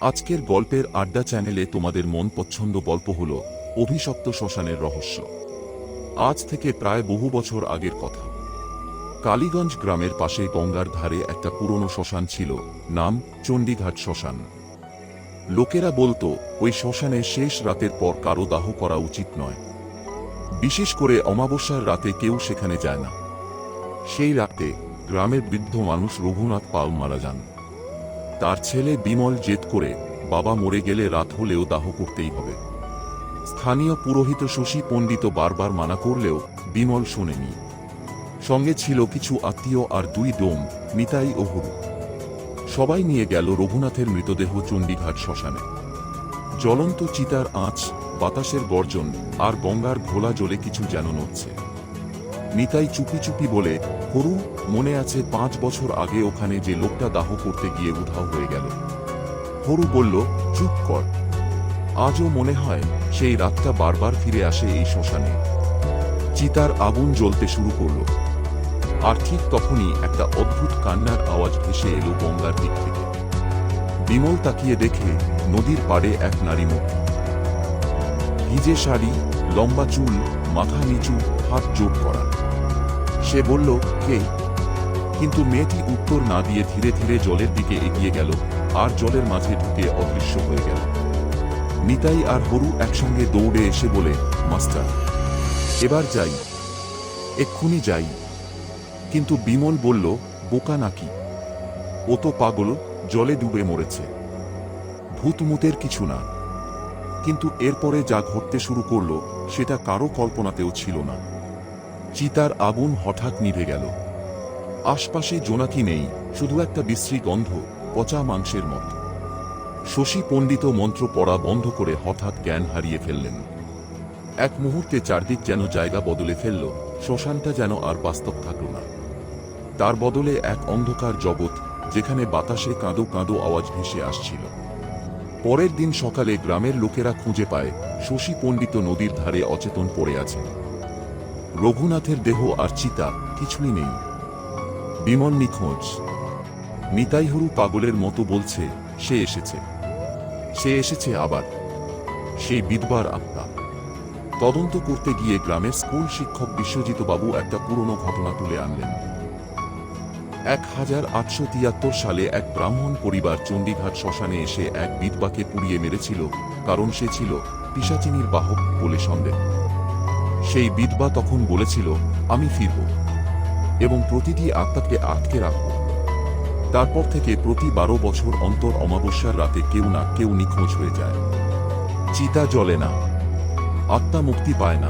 আজকের গল্পের আড্ডা চ্যানেলে তোমাদের মন পছন্দ গল্প হল অভিশপ্ত শ্মশানের রহস্য। আজ থেকে প্রায় বহু বছর আগের কথা। কালীগঞ্জ গ্রামের পাশে গঙ্গার ধারে একটা পুরনো শ্মশান ছিল, নাম চণ্ডীঘাট শ্মশান। লোকেরা বলতো, ওই শ্মশানে শেষ রাতের পর কারও দাহ করা উচিত নয়। বিশেষ করে অমাবস্যার রাতে কেউ সেখানে যায় না। সেই রাতে গ্রামের বৃদ্ধ মানুষ রঘুনাথ পাল মারা যান। তার ছেলে বিমল জেদ করে বাবা মরে গেলে রাত হলেও দাহ করতেই হবে। স্থানীয় পুরোহিত শশী পণ্ডিত বারবার মানা করলেও বিমল শোনেনি। সঙ্গে ছিল কিছু আত্মীয় আর দুই ডোম, নিতাই ও হরু। সবাই নিয়ে গেল রঘুনাথের মৃতদেহ চণ্ডীঘাট শ্মশানে। জ্বলন্ত চিতার আঁচ, বাতাসের গর্জন আর গঙ্গার ঘোলা জলে কিছু যেন নড়ছে। নিতাই চুপি চুপি বলে হরু মনে আছে পাঁচ বছর আগে ওখানে যে লোকটা দাহ করতে গিয়ে উধাও হয়ে গেল। হরু বলল, চুপ কর। আজও মনে হয় সেই রাতটা বারবার ফিরে আসে এই শ্মশানে। চিতার আগুন জ্বলতে শুরু করল। আর ঠিক তখনই একটা অদ্ভুত কান্নার আওয়াজ ভেসে এলো গঙ্গার দিক থেকে। বিমল তাকিয়ে দেখে নদীর পাড়ে এক নারী মুখ। ভিজে শাড়ি, লম্বা চুল, মাথা নিচু, হাত জোট করা। সে বলল, কে? কিন্তু মেয়েটি উত্তর না দিয়ে ধীরে ধীরে জলের দিকে এগিয়ে গেল আর জলের মাঝে ঢুকে অদৃশ্য হয়ে গেল। নিতাই আর হরু একসঙ্গে দৌড়ে এসে বলে, মাস্টার, এবার যাই। এক্ষুনি যাই। কিন্তু বিমল বলল, বোকা নাকি? ও তো পাগল, জলে ডুবে মরেছে। ভূতমুতের কিছু না। কিন্তু এরপরে যা ঘটতে শুরু করল, সেটা কারও কল্পনাতেও ছিল না। চিতার আগুন হঠাৎ নিভে গেল। আশপাশে জোনাকি নেই, শুধু একটা বিশ্রী গন্ধ, পচা মাংসের মতো। শশী পণ্ডিত মন্ত্র পড়া বন্ধ করে হঠাৎ জ্ঞান হারিয়ে ফেললেন। এক মুহূর্তে চারদিক যেন জায়গা বদলে ফেলল, শ্মশানটা যেন আর বাস্তব থাকল না। তার বদলে এক অন্ধকার জগৎ, যেখানে বাতাসে কাঁদো কাঁদো আওয়াজ ভেসে আসছিল। পরের দিন সকালে গ্রামের লোকেরা খুঁজে পায়, শশী পণ্ডিত নদীর ধারে অচেতন পড়ে আছে। রঘুনাথের দেহ আর চিতা কিছুই নেই। বিমল নিখোঁজ। নিতাইহরু পাগলের মতো বলছে, সে এসেছে। সে এসেছে আবার। সেই বিধবার আত্মা। তদন্ত করতে গিয়ে গ্রামের স্কুল শিক্ষক বিশ্বজিৎ বাবু একটা পুরনো ঘটনা তুলে আনলেন। এক হাজার আটশো তিয়াত্তর সালে এক ব্রাহ্মণ পরিবার চণ্ডীঘাট শ্মশানে এসে এক বিধবাকে পুড়িয়ে মেরেছিল, কারণ সে ছিল পিসাচিনীর বাহক বলে সন্দেহ। সেই বিধবা তখন বলেছিল, আমি ফিরব এবং প্রতিটি আত্মাকে আটকে রাখব। তারপর থেকে প্রতি বারো বছর অন্তর অমাবস্যার রাতে কেউ না কেউ নিখোঁজ হয়ে যায়। চিতা জ্বলে না, আত্মা মুক্তি পায় না।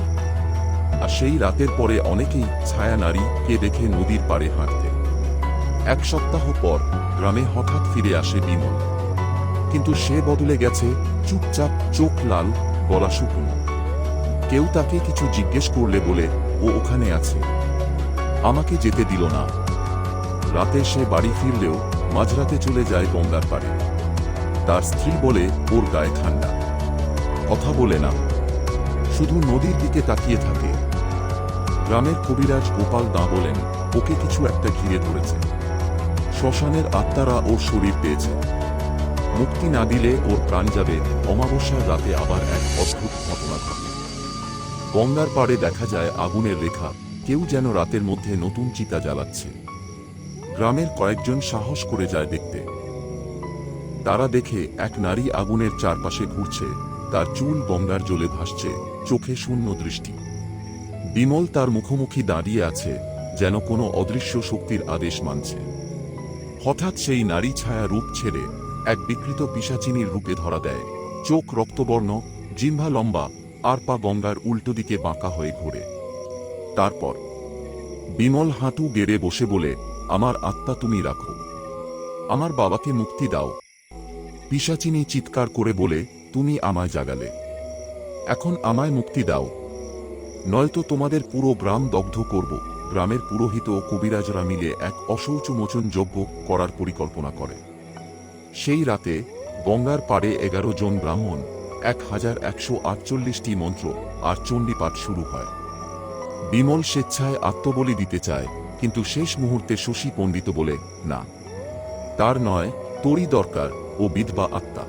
আর সেই রাতের পরে অনেকেই ছায়া নারী কে দেখে নদীর পাড়ে হাঁটতে। এক সপ্তাহ পর গ্রামে হঠাৎ ফিরে আসে বিমল। কিন্তু সে বদলে গেছে চুপচাপ চোখ লাল, গলা শুকনো। কেউ তাকে কিছু জিজ্ঞেস করলে বলে, ও ওখানে আছে। আমাকে যেতে দিল না। রাতে সে বাড়ি ফিরলেও মাঝরাতে চলে যায় গঙ্গার পাড়ে। তার স্ত্রী বলে, ওর গায়ে ঠান্ডা। কথা বলে না। শুধু নদীর দিকে তাকিয়ে থাকে। গ্রামের কবিরাজ গোপাল দাঁ বলেন, ওকে কিছু একটা ঘিরে ধরেছে। শ্মশানের আত্মারা ওর শরীর পেয়েছে। মুক্তি না দিলে ওর প্রাণ যাবে অমাবস্যার রাতে আবার এক অদ্ভুত ঘটনা ঘটে। গঙ্গার পাড়ে দেখা যায় আগুনের রেখা। কেউ যেন রাতের মধ্যে নতুন চিতা জ্বালাচ্ছে। গ্রামের কয়েকজন সাহস করে যায় দেখতে। তারা দেখে এক নারী আগুনের চারপাশে ঘুরছে। তার চুল গঙ্গার জলে ভাসছে। চোখে শূন্য দৃষ্টি। বিমল তার মুখোমুখি দাঁড়িয়ে আছে, যেন কোনো অদৃশ্য শক্তির আদেশ মানছে। হঠাৎ সেই নারী ছায়া রূপ ছেড়ে এক বিকৃত পিসাচিনীর রূপে ধরা দেয়। চোখ রক্তবর্ণ, জিহ্বা লম্বা আর পা গঙ্গার উল্টো দিকে বাঁকা হয়ে ঘোরে। তারপর বিমল হাঁটু গেড়ে বসে বলে, আমার আত্মা তুমি রাখো। আমার বাবাকে মুক্তি দাও। পিসাচিনী চিৎকার করে বলে, তুমি আমায় জাগালে। এখন আমায় মুক্তি দাও। নয়তো তোমাদের পুরো গ্রাম দগ্ধ করব। গ্রামের পুরোহিত ও কবিরাজরা মিলে এক অশৌচমোচন যজ্ঞ করার পরিকল্পনা করে। সেই রাতে গঙ্গার পাড়ে এগারো জন ব্রাহ্মণ এক হাজার একশো আটচল্লিশটি মন্ত্র আর চণ্ডীপাঠ শুরু হয়। বিমল স্বেচ্ছায় আত্মবলি দিতে চায়, কিন্তু শেষ মুহূর্তে শশী পণ্ডিত বলে, না। তার নয়, তোরই দরকার ও বিধবা আত্মা।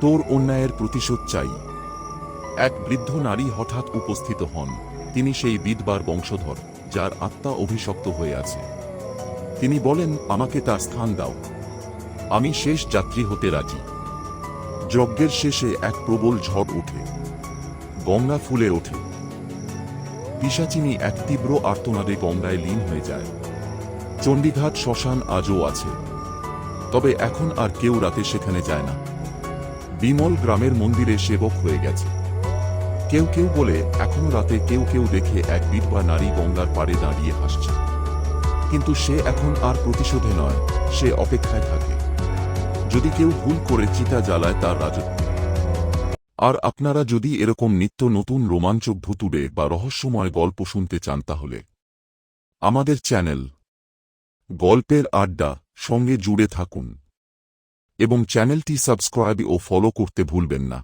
তোর অন্যায়ের প্রতিশোধ চাই। এক বৃদ্ধ নারী হঠাৎ উপস্থিত হন। তিনি সেই বিধবার বংশধর, যার আত্মা অভিশপ্ত হয়ে আছে। তিনি বলেন, আমাকে তার স্থান দাও। আমি শেষ যাত্রী হতে রাজি। যজ্ঞের শেষে এক প্রবল ঝড় ওঠে। গঙ্গা ফুলে ওঠে। পিসাচিনী এক তীব্র আর্তনাদে গঙ্গায় লীন হয়ে যায়। চণ্ডীঘাট শ্মশান আজও আছে। তবে এখন আর কেউ রাতে সেখানে যায় না। বিমল গ্রামের মন্দিরে সেবক হয়ে গেছে। কেউ কেউ বলে, এখনও রাতে কেউ কেউ দেখে এক বিধবা নারী গঙ্গার পাড়ে দাঁড়িয়ে হাসছে। কিন্তু সে এখন আর প্রতিশোধে নয়, সে অপেক্ষায় থাকে। যদি কেউ ভুল করে চিতা জ্বালায় তার রাজত্ব আর আপনারা যদি এরকম নিত্য নতুন রোমাঞ্চক ভুতুড়ে বা রহস্যময় গল্প শুনতে চান তাহলে আমাদের চ্যানেল গল্পের আড্ডা সঙ্গে জুড়ে থাকুন। এবং চ্যানেলটি সাবস্ক্রাইব ও ফলো করতে ভুলবেন না।